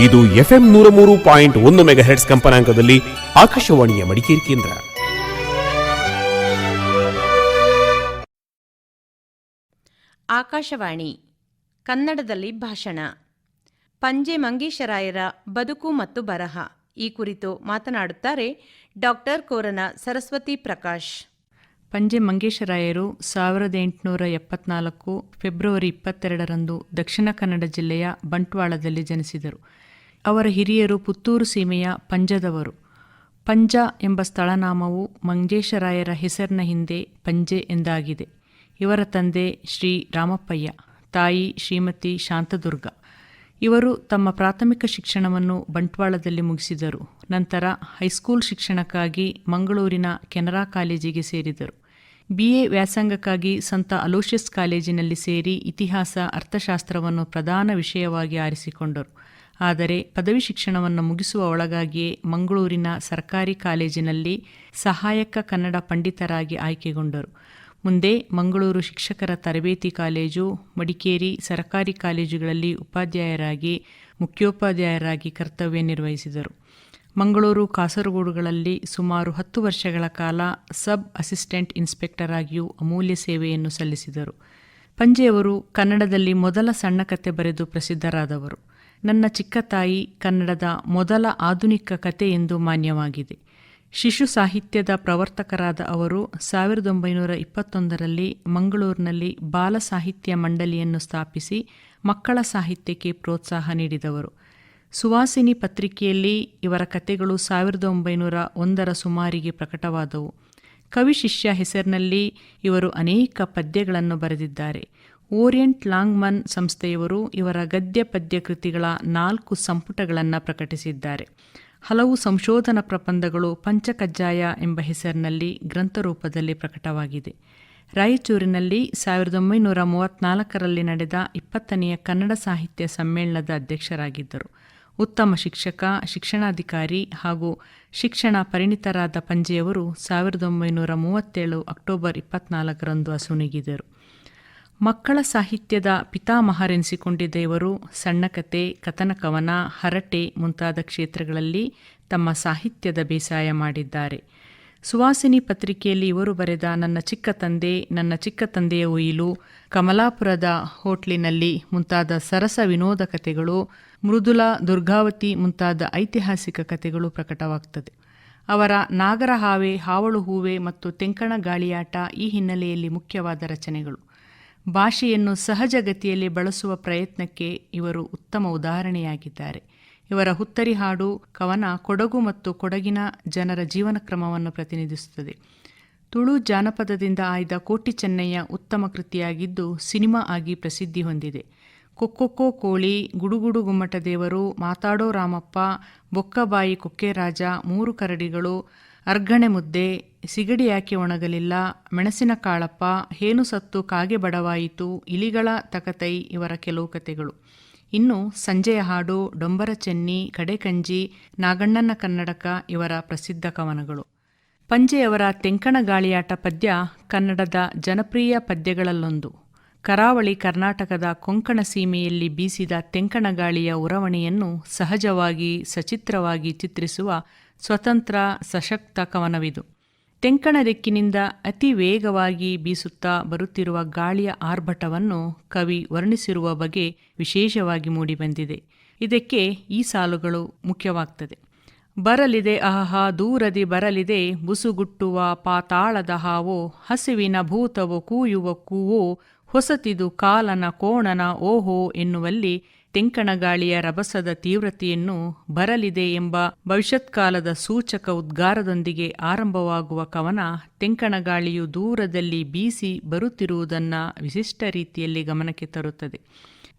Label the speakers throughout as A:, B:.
A: ಇದು ಎಫ್ಎಂ ನೂರ ಮೂರು ಪಾಯಿಂಟ್ ಒಂದು ಮೆಗಾಹೆಟ್ಸ್ ಕಂಪನಾಂಕದಲ್ಲಿ ಆಕಾಶವಾಣಿಯ ಮಡಿಕೇರಿ ಕೇಂದ್ರ.
B: ಆಕಾಶವಾಣಿ, ಕನ್ನಡದಲ್ಲಿ ಭಾಷಣ. ಪಂಜೆ ಮಂಗೇಶರಾಯರ ಬದುಕು ಮತ್ತು ಬರಹ. ಈ ಕುರಿತು ಮಾತನಾಡುತ್ತಾರೆ ಡಾಕ್ಟರ್ ಕೋರನ ಸರಸ್ವತಿ ಪ್ರಕಾಶ್.
C: ಪಂಜೆ ಮಂಗೇಶರಾಯರು ಸಾವಿರದ ಎಂಟುನೂರ ಎಪ್ಪತ್ನಾಲ್ಕು ಫೆಬ್ರವರಿ ಇಪ್ಪತ್ತೆರಡರಂದು ದಕ್ಷಿಣ ಕನ್ನಡ ಜಿಲ್ಲೆಯ ಬಂಟ್ವಾಳದಲ್ಲಿ ಜನಿಸಿದರು. ಅವರ ಹಿರಿಯರು ಪುತ್ತೂರು ಸೀಮೆಯ ಪಂಜದವರು. ಪಂಜ ಎಂಬ ಸ್ಥಳನಾಮವು ಮಂಗೇಶರಾಯರ ಹೆಸರಿನ ಹಿಂದೆ ಪಂಜೆ ಎಂದಾಗಿದೆ. ಇವರ ತಂದೆ ಶ್ರೀ ರಾಮಪ್ಪಯ್ಯ, ತಾಯಿ ಶ್ರೀಮತಿ ಶಾಂತದುರ್ಗ. ಇವರು ತಮ್ಮ ಪ್ರಾಥಮಿಕ ಶಿಕ್ಷಣವನ್ನು ಬಂಟ್ವಾಳದಲ್ಲಿ ಮುಗಿಸಿದರು. ನಂತರ ಹೈಸ್ಕೂಲ್ ಶಿಕ್ಷಣಕ್ಕಾಗಿ ಮಂಗಳೂರಿನ ಕೆನರಾ ಕಾಲೇಜಿಗೆ ಸೇರಿದರು. ಬಿಎ ವ್ಯಾಸಂಗಕ್ಕಾಗಿ ಸಂತ ಅಲೋಷಿಯಸ್ ಕಾಲೇಜಿನಲ್ಲಿ ಸೇರಿ ಇತಿಹಾಸ, ಅರ್ಥಶಾಸ್ತ್ರವನ್ನು ಪ್ರಧಾನ ವಿಷಯವಾಗಿ ಆರಿಸಿಕೊಂಡರು. ಆದರೆ ಪದವಿ ಶಿಕ್ಷಣವನ್ನು ಮುಗಿಸುವ ಒಳಗಾಗಿಯೇ ಮಂಗಳೂರಿನ ಸರ್ಕಾರಿ ಕಾಲೇಜಿನಲ್ಲಿ ಸಹಾಯಕ ಕನ್ನಡ ಪಂಡಿತರಾಗಿ ಆಯ್ಕೆಗೊಂಡರು. ಮುಂದೆ ಮಂಗಳೂರು ಶಿಕ್ಷಕರ ತರಬೇತಿ ಕಾಲೇಜು, ಮಡಿಕೇರಿ ಸರ್ಕಾರಿ ಕಾಲೇಜುಗಳಲ್ಲಿ ಉಪಾಧ್ಯಾಯರಾಗಿ, ಮುಖ್ಯೋಪಾಧ್ಯಾಯರಾಗಿ ಕರ್ತವ್ಯ ನಿರ್ವಹಿಸಿದರು. ಮಂಗಳೂರು, ಕಾಸರಗೋಡುಗಳಲ್ಲಿ ಸುಮಾರು ಹತ್ತು ವರ್ಷಗಳ ಕಾಲ ಸಬ್ ಅಸಿಸ್ಟೆಂಟ್ ಇನ್ಸ್ಪೆಕ್ಟರ್ ಆಗಿಯೂ ಅಮೂಲ್ಯ ಸೇವೆಯನ್ನು ಸಲ್ಲಿಸಿದರು. ಪಂಜೆಯವರು ಕನ್ನಡದಲ್ಲಿ ಮೊದಲ ಸಣ್ಣ ಕತೆ ಬರೆದು ಪ್ರಸಿದ್ಧರಾದವರು. ನನ್ನ ಚಿಕ್ಕ ತಾಯಿ ಕನ್ನಡದ ಮೊದಲ ಆಧುನಿಕ ಕತೆ ಎಂದು ಮಾನ್ಯವಾಗಿದೆ. ಶಿಶು ಸಾಹಿತ್ಯದ ಪ್ರವರ್ತಕರಾದ ಅವರು ಸಾವಿರದ ಒಂಬೈನೂರ ಇಪ್ಪತ್ತೊಂದರಲ್ಲಿ ಮಂಗಳೂರಿನಲ್ಲಿ ಬಾಲ ಸಾಹಿತ್ಯ ಮಂಡಳಿಯನ್ನು ಸ್ಥಾಪಿಸಿ ಮಕ್ಕಳ ಸಾಹಿತ್ಯಕ್ಕೆ ಪ್ರೋತ್ಸಾಹ ನೀಡಿದವರು. ಸುವಾಸಿನಿ ಪತ್ರಿಕೆಯಲ್ಲಿ ಇವರ ಕಥೆಗಳು ಸಾವಿರದ ಒಂಬೈನೂರ ಒಂದರ ಸುಮಾರಿಗೆ ಪ್ರಕಟವಾದವು. ಕವಿ ಶಿಷ್ಯ ಹೆಸರಿನಲ್ಲಿ ಇವರು ಅನೇಕ ಪದ್ಯಗಳನ್ನು ಬರೆದಿದ್ದಾರೆ. ಓರಿಯಂಟ್ ಲಾಂಗ್ಮನ್ ಸಂಸ್ಥೆಯವರು ಇವರ ಗದ್ಯ ಪದ್ಯ ಕೃತಿಗಳ ನಾಲ್ಕು ಸಂಪುಟಗಳನ್ನು ಪ್ರಕಟಿಸಿದ್ದಾರೆ. ಹಲವು ಸಂಶೋಧನಾ ಪ್ರಬಂಧಗಳು ಪಂಚಕಜ್ಜಾಯ ಎಂಬ ಹೆಸರಿನಲ್ಲಿ ಗ್ರಂಥರೂಪದಲ್ಲಿ ಪ್ರಕಟವಾಗಿದೆ. ರಾಯಚೂರಿನಲ್ಲಿ ಸಾವಿರದ ಒಂಬೈನೂರ ಮೂವತ್ತ್ನಾಲ್ಕರಲ್ಲಿ ನಡೆದ ಇಪ್ಪತ್ತನೆಯ ಕನ್ನಡ ಸಾಹಿತ್ಯ ಸಮ್ಮೇಳನದ ಅಧ್ಯಕ್ಷರಾಗಿದ್ದರು. ಉತ್ತಮ ಶಿಕ್ಷಕ, ಶಿಕ್ಷಣಾಧಿಕಾರಿ ಹಾಗೂ ಶಿಕ್ಷಣ ಪರಿಣಿತರಾದ ಪಂಜೆಯವರು ಸಾವಿರದ ಒಂಬೈನೂರ ಮೂವತ್ತೇಳು ಅಕ್ಟೋಬರ್ ಇಪ್ಪತ್ನಾಲ್ಕರಂದು ಅಸುನೀಗಿದರು ಮಕ್ಕಳ ಸಾಹಿತ್ಯದ ಪಿತಾಮಹರೆನಿಸಿಕೊಂಡಿದ್ದ ಇವರು ಸಣ್ಣಕತೆ ಕಥನ ಕವನ, ಹರಟೆ ಮುಂತಾದ ಕ್ಷೇತ್ರಗಳಲ್ಲಿ ತಮ್ಮ ಸಾಹಿತ್ಯದ ಬೇಸಾಯ ಮಾಡಿದ್ದಾರೆ. ಸುವಾಸಿನಿ ಪತ್ರಿಕೆಯಲ್ಲಿ ಇವರು ಬರೆದ ನನ್ನ ಚಿಕ್ಕ ತಂದೆ, ನನ್ನ ಚಿಕ್ಕ ತಂದೆಯ ಉಯಿಲು ಕಮಲಾಪುರದ ಹೋಟ್ಲಿನಲ್ಲಿ ಮುಂತಾದ ಸರಸ ವಿನೋದ ಕಥೆಗಳು ಮೃದುಲ ದುರ್ಗಾವತಿ ಮುಂತಾದ ಐತಿಹಾಸಿಕ ಕಥೆಗಳು ಪ್ರಕಟವಾಗ್ತದೆ. ಅವರ ನಾಗರಹಾವೆ ಹಾವಳು ಹೂವೆ ಮತ್ತು ತೆಂಕಣ ಗಾಳಿಯಾಟ ಈ ಹಿನ್ನೆಲೆಯಲ್ಲಿ ಮುಖ್ಯವಾದ ರಚನೆಗಳು. ಭಾಷೆಯನ್ನು ಸಹಜಗತಿಯಲ್ಲಿ ಬಳಸುವ ಪ್ರಯತ್ನಕ್ಕೆ ಇವರು ಉತ್ತಮ ಉದಾಹರಣೆಯಾಗಿದ್ದಾರೆ. ಇವರ ಹುತ್ತರಿ ಹಾಡು ಕವನ ಕೊಡಗು ಮತ್ತು ಕೊಡಗಿನ ಜನರ ಜೀವನ ಕ್ರಮವನ್ನು ಪ್ರತಿನಿಧಿಸುತ್ತದೆ. ತುಳು ಜಾನಪದದಿಂದ ಆಯ್ದ ಕೋಟಿ ಚೆನ್ನಯ್ಯ ಉತ್ತಮ ಕೃತಿಯಾಗಿದ್ದು ಸಿನಿಮಾ ಆಗಿ ಪ್ರಸಿದ್ಧಿ ಹೊಂದಿದೆ. ಕೊಕ್ಕೊಕ್ಕೋ ಕೋಳಿ, ಗುಡುಗುಡು ಗುಮ್ಮಟ ದೇವರು, ಮಾತಾಡೋ ರಾಮಪ್ಪ ಬೊಕ್ಕಬಾಯಿ ಕೊಕ್ಕೆರಾಜ ಮೂರು ಕರಡಿಗಳು ಅರ್ಗಣೆ ಮುದ್ದೆ, ಸಿಗಡಿ ಯಾಕೆ ಒಣಗಲಿಲ್ಲ, ಮೆಣಸಿನ ಕಾಳಪ್ಪ, ಹೇನು ಸತ್ತು ಕಾಗೆ ಬಡವಾಯಿತು, ಇಲಿಗಳ ತಕತೈ ಇವರ ಕೆಲವು ಕತೆಗಳು. ಇನ್ನು ಸಂಜೆಯ ಹಾಡು, ಡೊಂಬರ ಚೆನ್ನಿ ಕಡೆಕಂಜಿ ನಾಗಣ್ಣನ ಕನ್ನಡಕ ಇವರ ಪ್ರಸಿದ್ಧ ಕವನಗಳು. ಪಂಜೆಯವರ ತೆಂಕಣ ಗಾಳಿಯಾಟ ಪದ್ಯ ಕನ್ನಡದ ಜನಪ್ರಿಯ ಪದ್ಯಗಳಲ್ಲೊಂದು. ಕರಾವಳಿ ಕರ್ನಾಟಕದ ಕೊಂಕಣ ಸೀಮೆಯಲ್ಲಿ ಬೀಸಿದ ತೆಂಕಣಗಾಳಿಯ ಉರವಣೆಯನ್ನು ಸಹಜವಾಗಿ ಸಚಿತ್ರವಾಗಿ ಚಿತ್ರಿಸುವ ಸ್ವತಂತ್ರ ಸಶಕ್ತ ಕವನವಿದು. ತೆಂಕಣ ದಿಕ್ಕಿನಿಂದ ಅತಿ ವೇಗವಾಗಿ ಬೀಸುತ್ತಾ ಬರುತ್ತಿರುವ ಗಾಳಿಯ ಆರ್ಭಟವನ್ನು ಕವಿ ವರ್ಣಿಸಿರುವ ಬಗೆ ವಿಶೇಷವಾಗಿ ಮೂಡಿಬಂದಿದೆ. ಇದಕ್ಕೆ ಈ ಸಾಲುಗಳು ಮುಖ್ಯವಾಗ್ತದೆ. ಬರಲಿದೆ ಅಹಹ ದೂರದಿ ಬರಲಿದೆ, ಬುಸುಗುಟ್ಟುವ ಪಾತಾಳದ ಹಾವೋ, ಹಸಿವಿನ ಭೂತವೋ ಕೂಯುವ ಕೂವೋ ಹೊಸತಿದು ಕಾಲನ ಕೋಣನ ಓಹೋ ಎನ್ನುವಲ್ಲಿ ತೆಂಕಣಗಾಳಿಯ ರಭಸದ ತೀವ್ರತೆಯನ್ನು ಬರಲಿದೆ ಎಂಬ ಭವಿಷ್ಯತ್ಕಾಲದ ಸೂಚಕ ಉದ್ಗಾರದೊಂದಿಗೆ ಆರಂಭವಾಗುವ ಕವನ ತೆಂಕಣಗಾಳಿಯು ದೂರದಲ್ಲಿ ಬೀಸಿ ಬರುತ್ತಿರುವುದನ್ನು ವಿಶಿಷ್ಟ ರೀತಿಯಲ್ಲಿ ಗಮನಕ್ಕೆ ತರುತ್ತದೆ.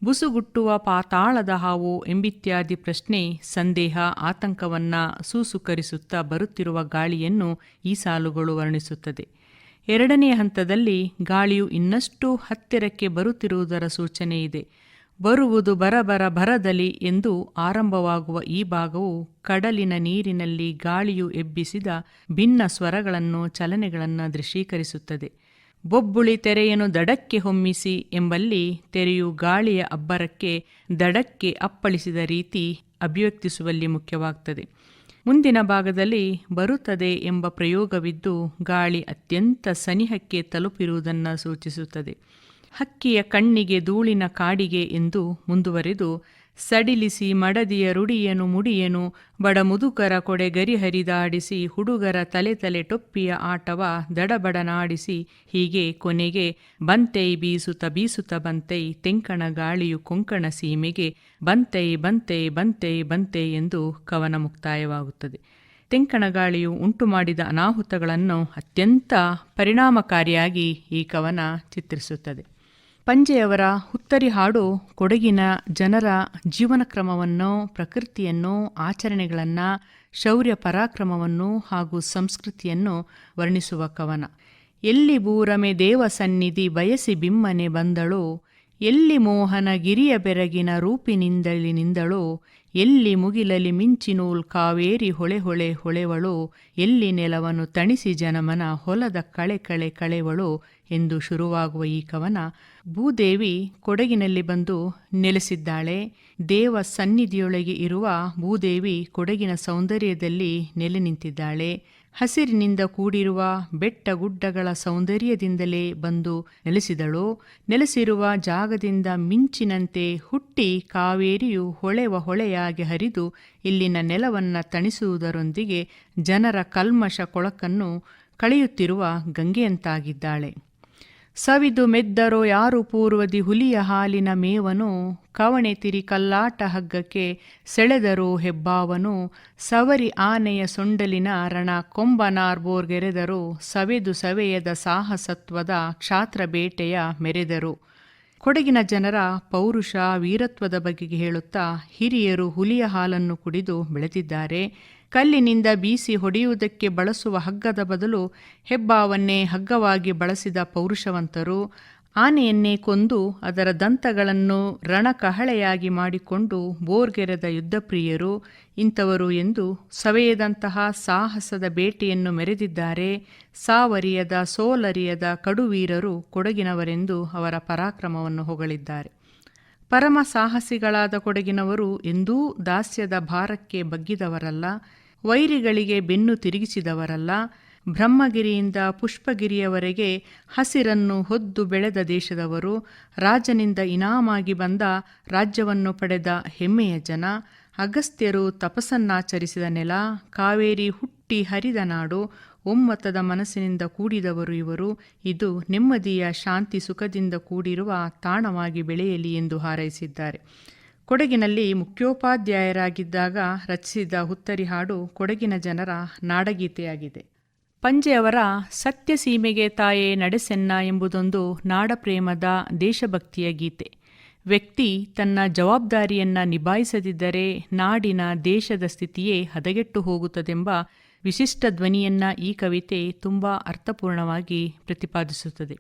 C: ಬುಸುಗುಟ್ಟುವ ಪಾತಾಳದ ಹಾವು ಎಂಬಿತ್ಯಾದಿ ಪ್ರಶ್ನೆ, ಸಂದೇಹ, ಆತಂಕವನ್ನು ಸೂಸುಕರಿಸುತ್ತಾ ಬರುತ್ತಿರುವ ಗಾಳಿಯನ್ನು ಈ ಸಾಲುಗಳು ವರ್ಣಿಸುತ್ತದೆ. ಎರಡನೆಯ ಹಂತದಲ್ಲಿ ಗಾಳಿಯು ಇನ್ನಷ್ಟು ಹತ್ತಿರಕ್ಕೆ ಬರುತ್ತಿರುವುದರ ಸೂಚನೆ ಇದೆ. ಬರುವುದು ಬರಬರ ಬರದಲಿ ಎಂದು ಆರಂಭವಾಗುವ ಈ ಭಾಗವು ಕಡಲಿನ ನೀರಿನಲ್ಲಿ ಗಾಳಿಯು ಎಬ್ಬಿಸಿದ ಭಿನ್ನ ಸ್ವರಗಳನ್ನು, ಚಲನೆಗಳನ್ನು ದೃಶ್ಯೀಕರಿಸುತ್ತದೆ. ಬೊಬ್ಬುಳಿ ತೆರೆಯನ್ನು ದಡಕ್ಕೆ ಹೊಮ್ಮಿಸಿ ಎಂಬಲ್ಲಿ ತೆರೆಯು ಗಾಳಿಯ ಅಬ್ಬರಕ್ಕೆ ದಡಕ್ಕೆ ಅಪ್ಪಳಿಸಿದ ರೀತಿ ಅಭಿವ್ಯಕ್ತಿಸುವಲ್ಲಿ ಮುಖ್ಯವಾಗ್ತದೆ. ಮುಂದಿನ ಭಾಗದಲ್ಲಿ ಬರುತ್ತದೆ ಎಂಬ ಪ್ರಯೋಗವಿದ್ದು ಗಾಳಿ ಅತ್ಯಂತ ಸನಿಹಕ್ಕೆ ತಲುಪಿರುವುದನ್ನು ಸೂಚಿಸುತ್ತದೆ. ಹಕ್ಕಿಯ ಕಣ್ಣಿಗೆ ಧೂಳಿನ ಕಾಡಿಗೆ ಎಂದು ಮುಂದುವರೆದು ಸಡಿಲಿಸಿ ಮಡದಿಯ ರುಡಿಯನು ಮುಡಿಯನು, ಬಡ ಮುದುಕರ ಕೊಡೆ ಗರಿಹರಿದಾಡಿಸಿ, ಹುಡುಗರ ತಲೆ ತಲೆ ಟೊಪ್ಪಿಯ ಆಟವ ದಡಬಡನಾಡಿಸಿ, ಹೀಗೆ ಕೊನೆಗೆ ಬಂತೈ ಬೀಸುತ್ತ ಬೀಸುತ್ತ ಬಂತೈ, ತೆಂಕಣ ಗಾಳಿಯು ಕೊಂಕಣ ಸೀಮೆಗೆ ಬಂತೈ ಬಂತೈ ಬಂತೈ ಬಂತೈ ಎಂದು ಕವನ ಮುಕ್ತಾಯವಾಗುತ್ತದೆ ತೆಂಕಣ ಗಾಳಿಯು ಉಂಟು ಮಾಡಿದ ಅನಾಹುತಗಳನ್ನು ಅತ್ಯಂತ ಪರಿಣಾಮಕಾರಿಯಾಗಿ ಈ ಕವನ ಚಿತ್ರಿಸುತ್ತದೆ. ಪಂಜೆಯವರ ಹುತ್ತರಿ ಹಾಡು ಕೊಡಗಿನ ಜನರ ಜೀವನ ಕ್ರಮವನ್ನು ಪ್ರಕೃತಿಯನ್ನು, ಆಚರಣೆಗಳನ್ನು, ಶೌರ್ಯ ಪರಾಕ್ರಮವನ್ನು ಹಾಗೂ ಸಂಸ್ಕೃತಿಯನ್ನು ವರ್ಣಿಸುವ ಕವನ. ಎಲ್ಲಿ ಬೂರಮೆ ದೇವ ಸನ್ನಿಧಿ ಬಯಸಿ ಬಿಮ್ಮನೆ ಬಂದಳು, ಎಲ್ಲಿ ಮೋಹನ ಗಿರಿಯ ಬೆರಗಿನ ರೂಪಿನಿಂದಳಿ ನಿಂದಳೋ ಎಲ್ಲಿ ಮುಗಿಲಲಿ ಮಿಂಚಿನೂಲ್ ಕಾವೇರಿ ಹೊಳೆ ಹೊಳೆ ಹೊಳೆವಳೋ, ಎಲ್ಲಿ ನೆಲವನ್ನು ತಣಿಸಿ ಜನಮನ ಹೊಲದ ಕಳೆ ಕಳೆ ಕಳೆವಳೋ ಎಂದು ಶುರುವಾಗುವ ಈ ಕವನ ಭೂದೇವಿ ಕೊಡಗಿನಲ್ಲಿ ಬಂದು ನೆಲೆಸಿದ್ದಾಳೆ. ದೇವ ಸನ್ನಿಧಿಯೊಳಗೆ ಇರುವ ಭೂದೇವಿ ಕೊಡಗಿನ ಸೌಂದರ್ಯದಲ್ಲಿ ನೆಲೆ ನಿಂತಿದ್ದಾಳೆ. ಹಸಿರಿನಿಂದ ಕೂಡಿರುವ ಬೆಟ್ಟ ಗುಡ್ಡಗಳ ಸೌಂದರ್ಯದಿಂದಲೇ ಬಂದು ನೆಲೆಸಿದಳೋ. ನೆಲೆಸಿರುವ ಜಾಗದಿಂದ ಮಿಂಚಿನಂತೆ ಹುಟ್ಟಿ ಕಾವೇರಿಯು ಹೊಳೆವ ಹೊಳೆಯಾಗಿ ಹರಿದು ಇಲ್ಲಿನ ನೆಲವನ್ನು ತಣಿಸುವುದರೊಂದಿಗೆ ಜನರ ಕಲ್ಮಶ ಕೊಳಕನ್ನು ಕಳೆಯುತ್ತಿರುವ ಗಂಗೆಯಂತಾಗಿದ್ದಾಳೆ. ಸವಿದು ಮೆದ್ದರೋ ಯಾರು ಪೂರ್ವದಿ ಹುಲಿಯ ಹಾಲಿನ ಮೇವನು, ಕವಣೆ ತಿರಿ ಕಲ್ಲಾಟ ಹಗ್ಗಕ್ಕೆ ಸೆಳೆದರೋ ಹೆಬ್ಬಾವನು, ಸವರಿ ಆನೆಯ ಸೊಂಡಲಿನ ರಣ ಕೊಂಬನಾರ್ಬೋರ್ಗೆರೆದರು ಸವೆದು ಸವೆಯದ ಸಾಹಸತ್ವದ ಕ್ಷಾತ್ರ ಬೇಟೆಯ ಮೆರೆದರು. ಕೊಡಗಿನ ಜನರ ಪೌರುಷ ವೀರತ್ವದ ಬಗೆಗೆ ಹೇಳುತ್ತಾ, ಹಿರಿಯರು ಹುಲಿಯ ಹಾಲನ್ನು ಕುಡಿದು ಬೆಳೆದಿದ್ದಾರೆ. ಕಲ್ಲಿನಿಂದ ಬೀಸಿ ಹೊಡೆಯುವುದಕ್ಕೆ ಬಳಸುವ ಹಗ್ಗದ ಬದಲು ಹೆಬ್ಬಾವನ್ನೇ ಹಗ್ಗವಾಗಿ ಬಳಸಿದ ಪೌರುಷವಂತರು ಆನೆಯನ್ನೇ ಕೊಂದು ಅದರ ದಂತಗಳನ್ನು ರಣಕಹಳೆಯಾಗಿ ಮಾಡಿಕೊಂಡು ಬೋರ್ಗೆರೆದ ಯುದ್ಧಪ್ರಿಯರು ಇಂಥವರು ಎಂದು ಸವೆಯದಂತಹ ಸಾಹಸದ ಬೇಟೆಯನ್ನು ಮೆರೆದಿದ್ದಾರೆ, ಸಾವರಿಯದ ಸೋಲರಿಯದ ಕಡುವೀರರು ಕೊಡಗಿನವರೆಂದು ಅವರ ಪರಾಕ್ರಮವನ್ನು ಹೊಗಳಿದ್ದಾರೆ. ಪರಮ ಸಾಹಸಿಗಳಾದ ಕೊಡಗಿನವರು ಎಂದೂ ದಾಸ್ಯದ ಭಾರಕ್ಕೆ ಬಗ್ಗಿದವರಲ್ಲ, ವೈರಿಗಳಿಗೆ ಬೆನ್ನು ತಿರುಗಿಸಿದವರಲ್ಲ, ಬ್ರಹ್ಮಗಿರಿಯಿಂದ ಪುಷ್ಪಗಿರಿಯವರೆಗೆ ಹಸಿರನ್ನು ಹೊದ್ದು ಬೆಳೆದ ದೇಶದವರು, ರಾಜನಿಂದ ಇನಾಮಾಗಿ ಬಂದ ರಾಜ್ಯವನ್ನು ಪಡೆದ ಹೆಮ್ಮೆಯ ಜನ, ಅಗಸ್ತ್ಯರು ತಪಸ್ಸನ್ನಾಚರಿಸಿದ ನೆಲ, ಕಾವೇರಿ ಹುಟ್ಟಿ ಹರಿದ ನಾಡು ಒಮ್ಮತದ ಮನಸ್ಸಿನಿಂದ ಕೂಡಿದವರು ಇವರು. ಇದು ನೆಮ್ಮದಿಯ, ಶಾಂತಿ, ಸುಖದಿಂದ ಕೂಡಿರುವ ತಾಣವಾಗಿ ಬೆಳೆಯಲಿ ಎಂದು ಹಾರೈಸಿದ್ದಾರೆ. ಕೊಡಗಿನಲ್ಲಿ ಮುಖ್ಯೋಪಾಧ್ಯಾಯರಾಗಿದ್ದಾಗ ರಚಿಸಿದ ಹುತ್ತರಿ ಹಾಡು ಕೊಡಗಿನ ಜನರ ನಾಡಗೀತೆಯಾಗಿದೆ. ಪಂಜೆಯವರ ಸತ್ಯ ಸೀಮೆಗೆ ತಾಯೇ ನಡೆಸೆನ್ನ ಎಂಬುದೊಂದು ನಾಡಪ್ರೇಮದ ದೇಶಭಕ್ತಿಯ ಗೀತೆ. ವ್ಯಕ್ತಿ ತನ್ನ ಜವಾಬ್ದಾರಿಯನ್ನ ನಿಭಾಯಿಸದಿದ್ದರೆ ನಾಡಿನ ದೇಶದ ಸ್ಥಿತಿಯೇ ಹದಗೆಟ್ಟು ಹೋಗುತ್ತದೆಂಬ ವಿಶಿಷ್ಟ ಧ್ವನಿಯನ್ನ ಈ ಕವಿತೆ ತುಂಬ ಅರ್ಥಪೂರ್ಣವಾಗಿ ಪ್ರತಿಪಾದಿಸುತ್ತದೆ.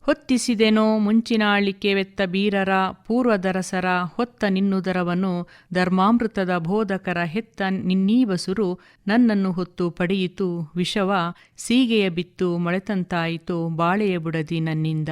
C: ಹೊತ್ತಿಸಿದೆನೋ ಮುಂಚಿನಾಳಿಕೆ ವೆತ್ತ ಬೀರರ, ಪೂರ್ವದರಸರ ಹೊತ್ತ ನಿನ್ನುದರವನು, ಧರ್ಮಾಮೃತದ ಬೋಧಕರ ಹೆತ್ತ ನಿನ್ನೀಬಸುರು ನನ್ನನ್ನು ಹೊತ್ತು ಪಡೆಯಿತು ವಿಷವ, ಸೀಗೆಯ ಬಿತ್ತು ಮೊಳೆತಂತಾಯಿತು ಬಾಳೆಯ ಬುಡದಿ ನನ್ನಿಂದ.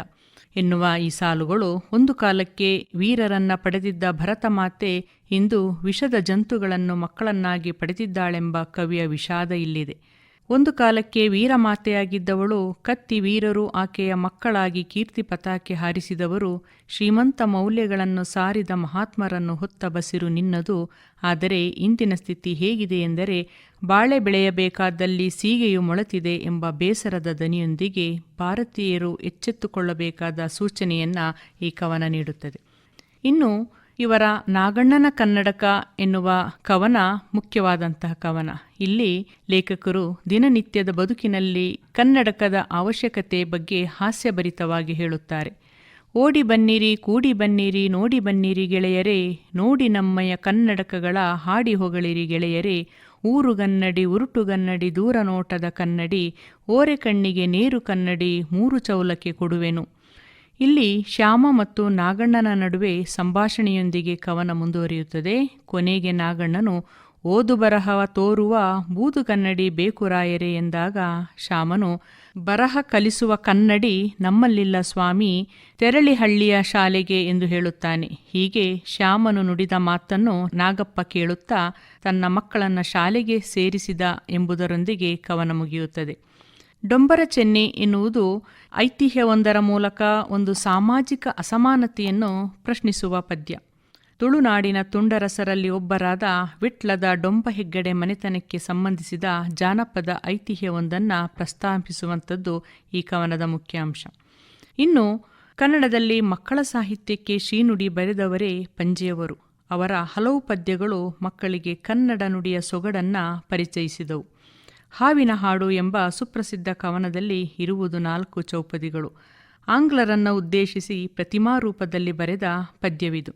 C: ಎನ್ನುವ ಈ ಸಾಲುಗಳು ಒಂದು ಕಾಲಕ್ಕೆ ವೀರರನ್ನ ಪಡೆದಿದ್ದ ಭರತ ಮಾತೆ ಇಂದು ವಿಷದ ಜಂತುಗಳನ್ನು ಮಕ್ಕಳನ್ನಾಗಿ ಪಡೆದಿದ್ದಾಳೆಂಬ ಕವಿಯ ವಿಷಾದ ಇಲ್ಲಿದೆ. ಒಂದು ಕಾಲಕ್ಕೆ ವೀರಮಾತೆಯಾಗಿದ್ದವಳು ಕತ್ತಿ ವೀರರು ಆಕೆಯ ಮಕ್ಕಳಾಗಿ ಕೀರ್ತಿ ಪತಾಕೆ ಹಾರಿಸಿದವರು ಶ್ರೀಮಂತ ಮೌಲ್ಯಗಳನ್ನು ಸಾರಿದ ಮಹಾತ್ಮರನ್ನು ಹೊತ್ತ ಬಸಿರು ನಿನ್ನದು. ಆದರೆ ಇಂದಿನ ಸ್ಥಿತಿ ಹೇಗಿದೆ ಎಂದರೆ ಬಾಳೆ ಬೆಳೆಯಬೇಕಾದಲ್ಲಿ ಸೀಗೆಯು ಮೊಳತಿದೆ ಎಂಬ ಬೇಸರದ ದನಿಯೊಂದಿಗೆ ಭಾರತೀಯರು ಎಚ್ಚೆತ್ತುಕೊಳ್ಳಬೇಕಾದ ಸೂಚನೆಯನ್ನ ಈ ಕವನ ನೀಡುತ್ತದೆ. ಇನ್ನು ಇವರ ನಾಗಣ್ಣನ ಕನ್ನಡಕ ಎನ್ನುವ ಕವನ ಮುಖ್ಯವಾದಂತಹ ಕವನ. ಇಲ್ಲಿ ಲೇಖಕರು ದಿನನಿತ್ಯದ ಬದುಕಿನಲ್ಲಿ ಕನ್ನಡಕದ ಅವಶ್ಯಕತೆ ಬಗ್ಗೆ ಹಾಸ್ಯಭರಿತವಾಗಿ ಹೇಳುತ್ತಾರೆ. ಓಡಿ ಬನ್ನಿರಿ, ಕೂಡಿ ಬನ್ನಿರಿ, ನೋಡಿ ಬನ್ನಿರಿ ಗೆಳೆಯರೇ, ನೋಡಿ ನಮ್ಮಯ ಕನ್ನಡಕಗಳ ಹಾಡಿ ಹೊಗಳಿರಿ ಗೆಳೆಯರೇ ಊರುಗನ್ನಡಿ ಉರುಟುಗನ್ನಡಿ ದೂರ ನೋಟದ ಕನ್ನಡಿ, ಓರೆ ಕಣ್ಣಿಗೆ ನೇರು ಕನ್ನಡಿ, ಮೂರು ಚೌಲಕ್ಕೆ ಕೊಡುವೆನು. ಇಲ್ಲಿ ಶ್ಯಾಮ ಮತ್ತು ನಾಗಣ್ಣನ ನಡುವೆ ಸಂಭಾಷಣೆಯೊಂದಿಗೆ ಕವನ ಮುಂದುವರಿಯುತ್ತದೆ. ಕೊನೆಗೆ ನಾಗಣ್ಣನು, ಓದು ಬರಹವ ತೋರುವ ಬೂದು ಕನ್ನಡಿ ಬೇಕು ರಾಯರೆ ಎಂದಾಗ ಶ್ಯಾಮನು, ಬರಹ ಕಲಿಸುವ ಕನ್ನಡಿ ನಮ್ಮಲ್ಲಿಲ್ಲ ಸ್ವಾಮಿ, ತೆರಳಿಹಳ್ಳಿಯ ಶಾಲೆಗೆ ಎಂದು ಹೇಳುತ್ತಾನೆ. ಹೀಗೆ ಶ್ಯಾಮನು ನುಡಿದ ಮಾತನ್ನು ನಾಗಪ್ಪ ಕೇಳುತ್ತಾ ತನ್ನ ಮಕ್ಕಳನ್ನು ಶಾಲೆಗೆ ಸೇರಿಸಿದ ಎಂಬುದರೊಂದಿಗೆ ಕವನ ಮುಗಿಯುತ್ತದೆ. ಡೊಂಬರ ಚೆನ್ನಿ ಎನ್ನುವುದು ಐತಿಹ್ಯವೊಂದರ ಮೂಲಕ ಒಂದು ಸಾಮಾಜಿಕ ಅಸಮಾನತೆಯನ್ನು ಪ್ರಶ್ನಿಸುವ ಪದ್ಯ. ತುಳುನಾಡಿನ ತುಂಡರಸರಲ್ಲಿ ಒಬ್ಬರಾದ ವಿಟ್ಲದ ಡೊಂಬ ಹೆಗ್ಗಡೆ ಮನೆತನಕ್ಕೆ ಸಂಬಂಧಿಸಿದ ಜಾನಪದ ಐತಿಹ್ಯವೊಂದನ್ನು ಪ್ರಸ್ತಾಪಿಸುವಂಥದ್ದು ಈ ಕವನದ ಮುಖ್ಯಾಂಶ. ಇನ್ನು ಕನ್ನಡದಲ್ಲಿ ಮಕ್ಕಳ ಸಾಹಿತ್ಯಕ್ಕೆ ಶ್ರೀನುಡಿ ಬರೆದವರೇ ಪಂಜೆಯವರು. ಅವರ ಹಲವು ಪದ್ಯಗಳು ಮಕ್ಕಳಿಗೆ ಕನ್ನಡ ನುಡಿಯ ಸೊಗಡನ್ನು ಪರಿಚಯಿಸಿದವು. ಹಾವಿನ ಹಾಡು ಎಂಬ ಸುಪ್ರಸಿದ್ಧ ಕವನದಲ್ಲಿ ಇರುವುದು ನಾಲ್ಕು ಚೌಪದಿಗಳು. ಆಂಗ್ಲರನ್ನು ಉದ್ದೇಶಿಸಿ ಪ್ರತಿಮಾ ರೂಪದಲ್ಲಿ ಬರೆದ ಪದ್ಯವಿದು.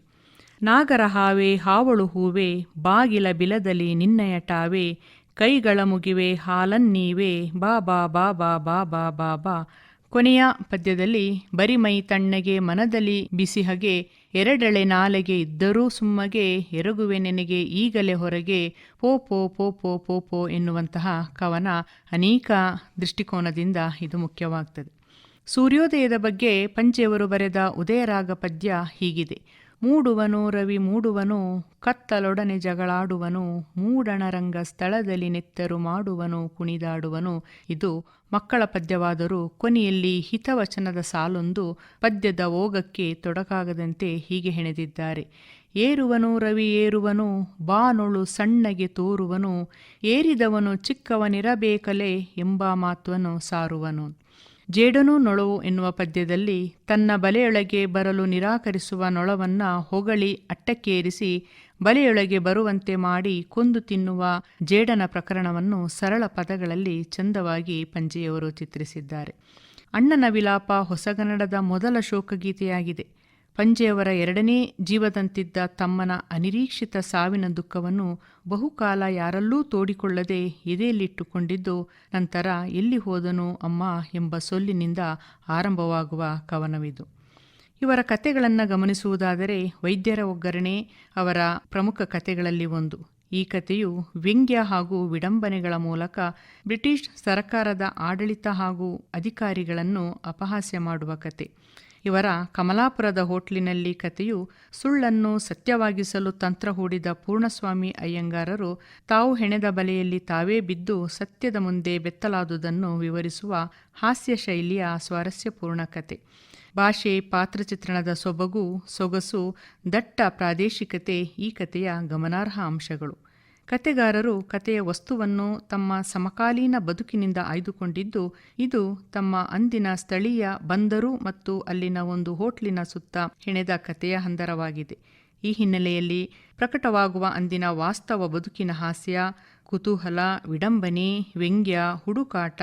C: ನಾಗರ ಹಾವೆ, ಹಾವಳು ಹೂವೆ, ಬಾಗಿಲ ಬಿಲದಲ್ಲಿ ನಿನ್ನಯ ಟಾವೆ, ಕೈಗಳ ಮುಗಿವೆ, ಹಾಲನ್ನೀವೆ, ಬಾ ಬಾ ಬಾ ಬಾ ಬಾ ಬಾ ಬಾ ಬಾ ಕೊನೆಯ ಪದ್ಯದಲ್ಲಿ ಬರಿಮೈ ತಣ್ಣಗೆ ಮನದಲ್ಲಿ ಬಿಸಿಹಗೆ ಎರಡೆಳೆ ನಾಲೆಗೆ ಇದ್ದರೂ ಸುಮ್ಮಗೆ, ಎರಗುವೆ ನೆನೆಗೆ ಈಗಲೇ ಹೊರಗೆ, ಪೋ ಪೋ ಪೋ ಪೋ ಪೋ ಪೋ ಎನ್ನುವಂತಹ ಕವನ ಅನೇಕ ದೃಷ್ಟಿಕೋನದಿಂದ ಇದು ಮುಖ್ಯವಾಗ್ತದೆ. ಸೂರ್ಯೋದಯದ ಬಗ್ಗೆ ಪಂಚೆಯವರು ಬರೆದ ಉದಯರಾಗ ಪದ್ಯ ಹೀಗಿದೆ. ಮೂಡುವನು ರವಿ ಮೂಡುವನು, ಕತ್ತಲೊಡನೆ ಜಗಳಾಡುವನು, ಮೂಡಣರಂಗ ಸ್ಥಳದಲ್ಲಿ ನೆತ್ತರು ಮಾಡುವನು, ಕುಣಿದಾಡುವನು, ಇದು ಮಕ್ಕಳ ಪದ್ಯವಾದರೂ ಕೊನೆಯಲ್ಲಿ ಹಿತವಚನದ ಸಾಲೊಂದು ಪದ್ಯದ ಓಗಕ್ಕೆ ತೊಡಕಾಗದಂತೆ ಹೀಗೆ ಹೆಣೆದಿದ್ದಾರೆ. ಏರುವನು ರವಿ ಏರುವನು, ಬಾನೊಳು ಸಣ್ಣಗೆ ತೋರುವನು, ಏರಿದವನು ಚಿಕ್ಕವನಿರಬೇಕಲೆ ಎಂಬ ಮಾತನ್ನು ಸಾರುವನು. ಜೇಡನು ನೊಳವು ಎನ್ನುವ ಪದ್ಯದಲ್ಲಿ ತನ್ನ ಬಲೆಯೊಳಗೆ ಬರಲು ನಿರಾಕರಿಸುವ ನೊಳವನ್ನ ಹೊಗಳಿ ಅಟ್ಟಕ್ಕೇರಿಸಿ ಬಲೆಯೊಳಗೆ ಬರುವಂತೆ ಮಾಡಿ ಕೊಂದು ತಿನ್ನುವ ಜೇಡನ ಪ್ರಕರಣವನ್ನು ಸರಳ ಪದಗಳಲ್ಲಿ ಚಂದವಾಗಿ ಪಂಜೆಯವರು ಚಿತ್ರಿಸಿದ್ದಾರೆ. ಅಣ್ಣನ ವಿಲಾಪ ಹೊಸಗನ್ನಡದ ಮೊದಲ ಶೋಕಗೀತೆಯಾಗಿದೆ. ಪಂಜೆಯವರ ಎರಡನೇ ಜೀವದಂತಿದ್ದ ತಮ್ಮನ ಅನಿರೀಕ್ಷಿತ ಸಾವಿನ ದುಃಖವನ್ನು ಬಹುಕಾಲ ಯಾರಲ್ಲೂ ತೋಡಿಕೊಳ್ಳದೆ ಎದೆಯಲ್ಲಿಟ್ಟುಕೊಂಡಿದ್ದು, ನಂತರ ಎಲ್ಲಿ ಹೋದನು ಅಮ್ಮ ಎಂಬ ಸೊಲ್ಲಿನಿಂದ ಆರಂಭವಾಗುವ ಕವನವಿದು. ಇವರ ಕತೆಗಳನ್ನು ಗಮನಿಸುವುದಾದರೆ ವೈದ್ಯರ ಒಗ್ಗರಣೆ ಅವರ ಪ್ರಮುಖ ಕತೆಗಳಲ್ಲಿ ಒಂದು. ಈ ಕಥೆಯು ವ್ಯಂಗ್ಯ ಹಾಗೂ ವಿಡಂಬನೆಗಳ ಮೂಲಕ ಬ್ರಿಟಿಷ್ ಸರ್ಕಾರದ ಆಡಳಿತ ಹಾಗೂ ಅಧಿಕಾರಿಗಳನ್ನು ಅಪಹಾಸ್ಯ ಮಾಡುವ ಕತೆ ಇವರ ಕಮಲಾಪುರದ ಹೋಟ್ಲಿನಲ್ಲಿ ಕಥೆಯು ಸುಳ್ಳನ್ನು ಸತ್ಯವಾಗಿಸಲು ತಂತ್ರ ಹೂಡಿದ ಪೂರ್ಣಸ್ವಾಮಿ ಅಯ್ಯಂಗಾರರು ತಾವು ಹೆಣೆದ ಬಲೆಯಲ್ಲಿ ತಾವೇ ಬಿದ್ದು ಸತ್ಯದ ಮುಂದೆ ಬೆತ್ತಲಾದುದನ್ನು ವಿವರಿಸುವ ಹಾಸ್ಯ ಶೈಲಿಯ ಸ್ವಾರಸ್ಯಪೂರ್ಣ ಕತೆ ಭಾಷೆ ಪಾತ್ರಚಿತ್ರಣದ ಸೊಬಗು, ಸೊಗಸು, ದಟ್ಟ ಪ್ರಾದೇಶಿಕತೆ ಈ ಕಥೆಯ ಗಮನಾರ್ಹ ಅಂಶಗಳು. ಕತೆಗಾರರು ಕಥೆಯ ವಸ್ತುವನ್ನು ತಮ್ಮ ಸಮಕಾಲೀನ ಬದುಕಿನಿಂದ ಆಯ್ದುಕೊಂಡಿದ್ದು, ಇದು ತಮ್ಮ ಅಂದಿನ ಸ್ಥಳೀಯ ಬಂದರು ಮತ್ತು ಅಲ್ಲಿನ ಒಂದು ಹೋಟ್ಲಿನ ಸುತ್ತ ಹೆಣೆದ ಕಥೆಯ ಹಂದರವಾಗಿದೆ. ಈ ಹಿನ್ನೆಲೆಯಲ್ಲಿ ಪ್ರಕಟವಾಗುವ ಅಂದಿನ ವಾಸ್ತವ ಬದುಕಿನ ಹಾಸ್ಯ ಕುತೂಹಲ, ವಿಡಂಬನೆ, ವ್ಯಂಗ್ಯ, ಹುಡುಕಾಟ,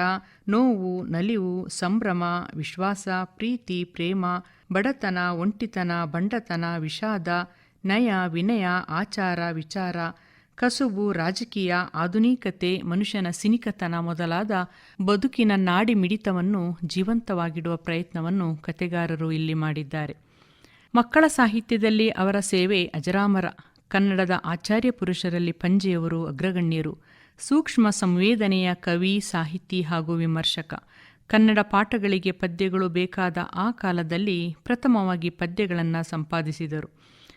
C: ನೋವು, ನಲಿವು, ಸಂಭ್ರಮ, ವಿಶ್ವಾಸ, ಪ್ರೀತಿ, ಪ್ರೇಮ, ಬಡತನ, ಒಂಟಿತನ, ಬಂಡತನ, ವಿಷಾದ, ನಯ, ವಿನಯ, ಆಚಾರ, ವಿಚಾರ, ಕಸುಬು, ರಾಜಕೀಯ, ಆಧುನಿಕತೆ, ಮನುಷ್ಯನ ಸಿನಿಕತನ ಮೊದಲಾದ ಬದುಕಿನ ನಾಡಿ ಮಿಡಿತವನ್ನು ಜೀವಂತವಾಗಿಡುವ ಪ್ರಯತ್ನವನ್ನು ಕತೆಗಾರರು ಇಲ್ಲಿ ಮಾಡಿದ್ದಾರೆ. ಮಕ್ಕಳ ಸಾಹಿತ್ಯದಲ್ಲಿ ಅವರ ಸೇವೆ ಅಜರಾಮರ. ಕನ್ನಡದ ಆಚಾರ್ಯ ಪುರುಷರಲ್ಲಿ ಪಂಜೆಯವರು ಅಗ್ರಗಣ್ಯರು. ಸೂಕ್ಷ್ಮ ಸಂವೇದನೆಯ ಕವಿ, ಸಾಹಿತಿ ಹಾಗೂ ವಿಮರ್ಶಕ. ಕನ್ನಡ ಪಾಠಗಳಿಗೆ ಪದ್ಯಗಳು ಬೇಕಾದ ಆ ಕಾಲದಲ್ಲಿ ಪ್ರಥಮವಾಗಿ ಪದ್ಯಗಳನ್ನು ಸಂಪಾದಿಸಿದರು.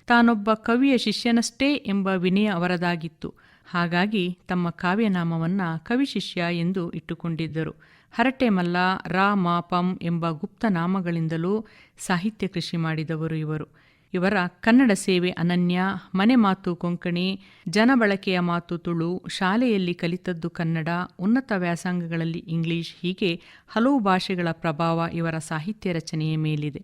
C: ತಾನೊಬ್ಬ ಕವಿಯ ಶಿಷ್ಯನಷ್ಟೇ ಎಂಬ ವಿನಯ ಅವರದಾಗಿತ್ತು. ಹಾಗಾಗಿ ತಮ್ಮ ಕಾವ್ಯನಾಮವನ್ನು ಕವಿಶಿಷ್ಯ ಎಂದು ಇಟ್ಟುಕೊಂಡಿದ್ದರು. ಹರಟೆಮಲ್ಲ ರಾ ಮಾಪಂ ಎಂಬ ಗುಪ್ತ ನಾಮಗಳಿಂದಲೂ ಸಾಹಿತ್ಯ ಕೃಷಿ ಮಾಡಿದವರು ಇವರು. ಇವರ ಕನ್ನಡ ಸೇವೆ ಅನನ್ಯ, ಮನೆ ಮಾತು ಕೊಂಕಣಿ ಜನಬಳಕೆಯ ಮಾತು ತುಳು, ಶಾಲೆಯಲ್ಲಿ ಕಲಿತದ್ದು ಕನ್ನಡ, ಉನ್ನತ ವ್ಯಾಸಂಗಗಳಲ್ಲಿ ಇಂಗ್ಲಿಷ್, ಹೀಗೆ ಹಲವು ಭಾಷೆಗಳ ಪ್ರಭಾವ ಇವರ ಸಾಹಿತ್ಯ ರಚನೆಯ ಮೇಲಿದೆ.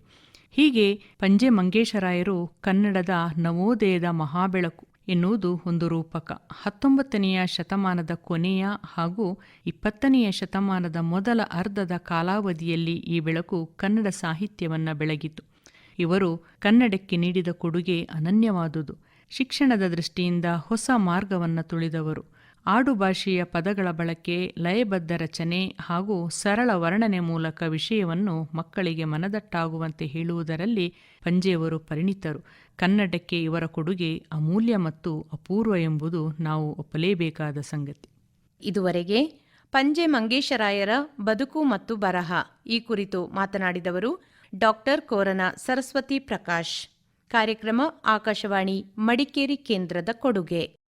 C: ಹೀಗೆ ಪಂಜೆ ಮಂಗೇಶರಾಯರು ಕನ್ನಡದ ನವೋದಯದ ಮಹಾಬೆಳಕು ಎನ್ನುವುದು ಒಂದು ರೂಪಕ. ಹತ್ತೊಂಬತ್ತನೆಯ ಶತಮಾನದ ಕೊನೆಯ ಹಾಗೂ ಇಪ್ಪತ್ತನೆಯ ಶತಮಾನದ ಮೊದಲ ಅರ್ಧದ ಕಾಲಾವಧಿಯಲ್ಲಿ ಈ ಬೆಳಕು ಕನ್ನಡ ಸಾಹಿತ್ಯವನ್ನು ಬೆಳಗಿತು. ಇವರು ಕನ್ನಡಕ್ಕೆ ನೀಡಿದ ಕೊಡುಗೆ ಅನನ್ಯವಾದುದು. ಶಿಕ್ಷಣದ ದೃಷ್ಟಿಯಿಂದ ಹೊಸ ಮಾರ್ಗವನ್ನು ತುಳಿದವರು. ಆಡುಭಾಷೆಯ ಪದಗಳ ಬಳಕೆ, ಲಯಬದ್ಧ ರಚನೆ ಹಾಗೂ ಸರಳ ವರ್ಣನೆ ಮೂಲಕ ವಿಷಯವನ್ನು ಮಕ್ಕಳಿಗೆ ಮನದಟ್ಟಾಗುವಂತೆ ಹೇಳುವುದರಲ್ಲಿ ಪಂಜೆಯವರು ಪರಿಣಿತರು. ಕನ್ನಡಕ್ಕೆ ಇವರ ಕೊಡುಗೆ ಅಮೂಲ್ಯ ಮತ್ತು ಅಪೂರ್ವ ಎಂಬುದು ನಾವು ಒಪ್ಪಲೇಬೇಕಾದ ಸಂಗತಿ.
B: ಇದುವರೆಗೆ ಪಂಜೆ ಮಂಗೇಶರಾಯರ ಬದುಕು ಮತ್ತು ಬರಹ ಈ ಕುರಿತು ಮಾತನಾಡಿದವರು ಡಾಕ್ಟರ್ ಕೋರನ ಸರಸ್ವತಿ ಪ್ರಕಾಶ್. ಕಾರ್ಯಕ್ರಮ ಆಕಾಶವಾಣಿ ಮಡಿಕೇರಿ ಕೇಂದ್ರದ ಕೊಡುಗೆ.